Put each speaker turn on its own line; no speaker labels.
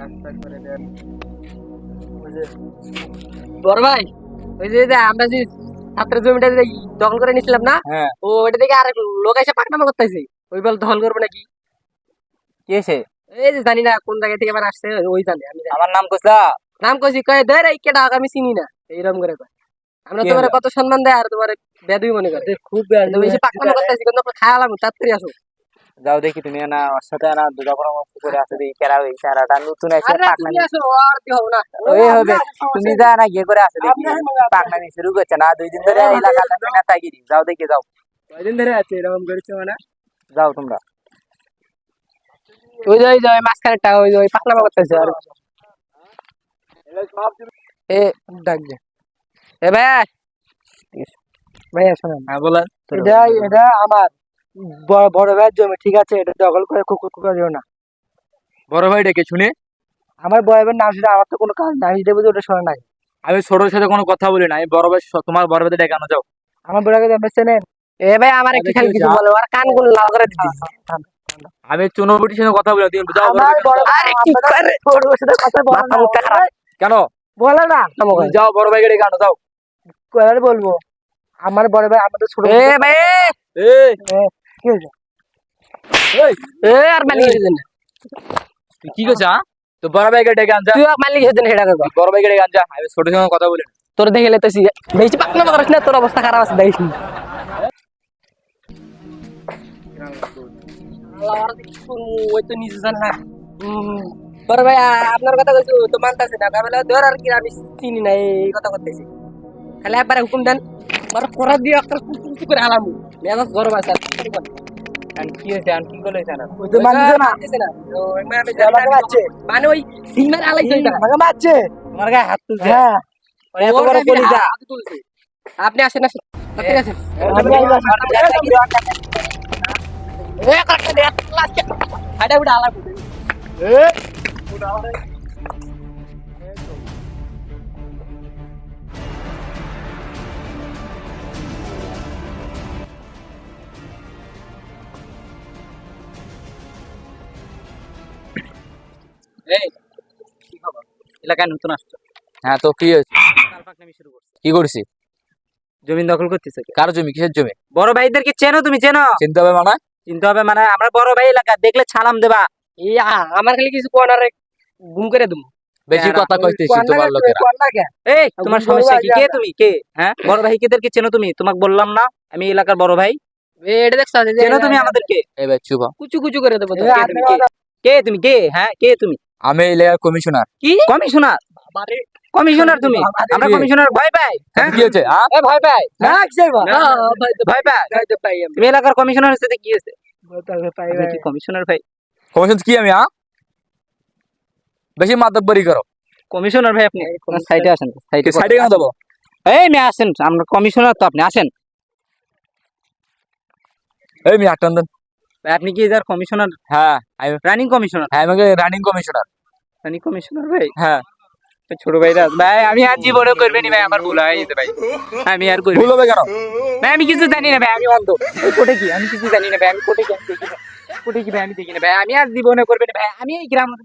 রাস্তা করে দেন। বড় ভাই ওই যে যে আমরা যে ছাত্রের জমিটা দখল করে নিছিলাম না
হ্যাঁ।
ও ওইটা থেকে আরেক লোক এসে পাকনামা করতেছে। ওই বল দখল করব নাকি?
কি হয়েছে
এই যে জানি না কোন জায়গা থেকে আবার আসছে ওই জানে আমি
আমার নাম
নাম কইছি কয় কেডা আমি চিনি না। এইরকম করে কয়। আমরা তোমার কত সম্মান দেয় আর তোমার বেদুই মনে করে
খুব
তুমি এসে পাকনামা করতেছি কিন্তু খাওয়ালাম তাড়াতাড়ি আসো।
যাও দেখি তুমি না ওর সাথে না দুটা পরামর্শ করে আছে দেখি কেরা ওই সারাটা নতুন
আসো না?
ওই হবে তুমি যা না গিয়ে করে আছে দেখি পাকনামি শুরু করছে না দুই দিন ধরে যাও দেখি যাও।
কয়দিন ধরে আছে এরকম করেছে মানে?
যাও তোমরা।
ওই যে ওই যে ওই মাঝখানেরটা ওই যে ওই পাকনামা করতেছে আর। এ ডাক দে। এ ভাই ভাইয়া শোনেন
হ্যাঁ বলেন
এটা এটা আমার। বড় ভাইয়ের জমি ঠিক আছে? এটা দখল করে কুকুর কুকুর দিও না।
বড় ভাই ডেকে শুনে?
আমার বড় ভাইয়ের নাম শুনে আমার তো কোনো কাজ নাই বুঝে ওটা শোনা নাই।
আমি ছোটর সাথে কোনো কথা বলি না আমি বড় ভাই তোমার বড় ভাই ডেকে আনো যাও।
আমার বড় ভাই আমরা চেনেন? এ ভাই আমার একটু খালি কিছু বলো আর কানগুলো লাল করে
আমি চুনোবুটির সঙ্গে কথা বলি তুমি যাও
আরে কি করে? সাথে কথা বলো
মুখটা খারাপ। কেন?
বলে না।
যাও বড় ভাইকে ডেকে আনো যাও।
বলব? আমার বড় ভাই আমাদের ছোট এ ভাই! কি
এই,
এ আর মালিক এসেছেন
তুই কি করছ হ্যাঁ? তো বড় ভাইকে ডেকে আন
তুই মালিক এসেছেন সেটা কথা
বড় ভাইকে ডেকে আন আমি ছোটর সঙ্গে কথা বলি
তোর দেখে লেতেছি বেশি পাকনা করিস না তোর অবস্থা খারাপ আছে দেখিস তো নিজে না। বড় ভাই আপনার কথা কইছো তো মানতাছে না। ধর আর কি আমি চিনি না এই কথা করতেছি। খালি একবারে হুকুম দেন বড় করা দিয়ে একটা করে আলাম মেজাজ গরম আছে আর কি করব?
আর কি হয়েছে আর কি করলে জানা
ওই তো মানতেছে না মানতেছে না তো এমনি আমি জানি না, মানে ওই সিমের আলাইছে ওইটা
আমাকে মারছে
তোমার গায়ে হাত তুলছে
হ্যাঁ
ওর এত
ওর
বড়
গায়ে
কলিজা
হাত তুলছে। আপনি আসেন আসেন আপনি আসেন
আমি আইবা।
এ কাটতে দে লাস্ট হাইডা উড়া আলাম
এই কি এলাকায় নতুন আসছো? হ্যাঁ তো কি হয়েছে? কি করছি
জমি দখল করতেছে
কার জমি? কিসের জমি?
বড় ভাইদেরকে চেনো তুমি? চেনো?
চিনতে হবে মানে?
চিনতে হবে মানে আমরা বড় ভাই এলাকা দেখলে সালাম দেবা। আ- আমার খালি কিছু কোনারে গুম করে দেবো।
বেশি কথা কইতেছি তোমার লোকেরা
এই তোমার সমস্যা কি? কে তুমি? কে? হ্যাঁ? বড় ভাই কেদেরকে চেনো তুমি? তোমাকে বললাম না আমি এলাকার বড় ভাই। এটা দেখছ? চেনো তুমি আমাদেরকে?
এবার চুপ
কুচু কুচু করে দেবো? কে তুমি? কে? হ্যাঁ কে তুমি?
আমি এলাকার কমিশনার।
কি? কমিশনার? কমিশনার তুমি? আমরা
কি?
কমিশনার ভয় পাই। হ্যাঁ?
কি হয়েছে? হ্যাঁ?
এ ভয় পাই।
না, কিসের ভয়?
না, ভয় পাই। তুমি এলাকার কমিশনারের সাথে কি হয়েছে? কি কমিশনার ভাই?
কমিশন কি আমি হ্যাঁ? বেশি মাতব্বরি করো।
কমিশনার ভাই আপনি? সাইডে আসেন সাইডে
সাইডে কেন দেবো?
এই মে আসেন। আমরা কমিশনার তো আপনি আসেন।
এই মি আটন দেন।
আপনি কি এদের কমিশনার
হ্যাঁ।
রানিং কমিশনার
হ্যাঁ, আমাকে রানিং কমিশনার
রানিং কমিশনার ভাই?
হ্যাঁ।
ছোট ছোট ভাইরা ভাই আমি আর জীবনে করবে নি ভাই আমার ভুল হয়ে যেতে ভাই। আমি আর করব।
ভুল হবে কেন?
ভাই আমি কিছু জানি না ভাই আমি অন্ধ। কোটে কি? আমি কিছু জানি না ভাই আমি কোটে কি কোটে কি ভাই আমি দেখি না ভাই আমি আর জীবনে করবে না ভাই আমি এই গ্রাম আমি।